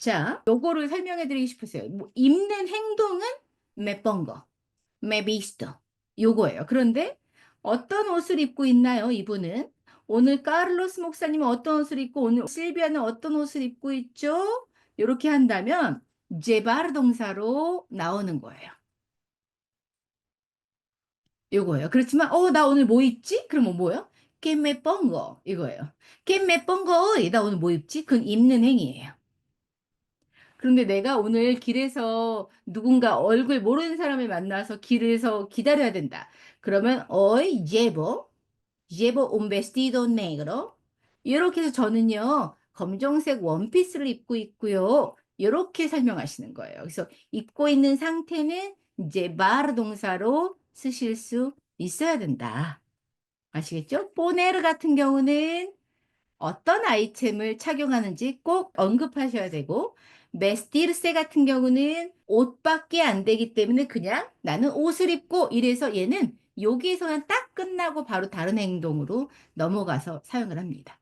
자, 요거를 설명해 드리고 싶으세요. 뭐, 입는 행동은 me visto. 요거예요. 그런데 어떤 옷을 입고 있나요, 이분은? 오늘 카를로스 목사님은 어떤 옷을 입고 오늘 실비아는 어떤 옷을 입고 있죠? 이렇게 한다면 제바르 동사로 나오는 거예요. 요거예요. 그렇지만 어, 나 오늘 뭐 입지? 그러면 뭐예요? Me pongo 이거예요. Pongo hoy. 나 오늘 뭐 입지? 그건 입는 행위예요. 그런데 내가 오늘 길에서 누군가 얼굴 모르는 사람을 만나서 길에서 기다려야 된다. 그러면 hoy llevo, llevo un vestido negro. 이렇게 해서 저는요, 검정색 원피스를 입고 있고요. 이렇게 설명하시는 거예요. 그래서 입고 있는 상태는 이제 bar 동사로 쓰실 수 있어야 된다. 아시겠죠? 포네르 같은 경우는 어떤 아이템을 착용하는지 꼭 언급하셔야 되고, 메스티르세 같은 경우는 옷밖에 안 되기 때문에 그냥 나는 옷을 입고 이래서 얘는 여기에서는 딱 끝나고 바로 다른 행동으로 넘어가서 사용을 합니다.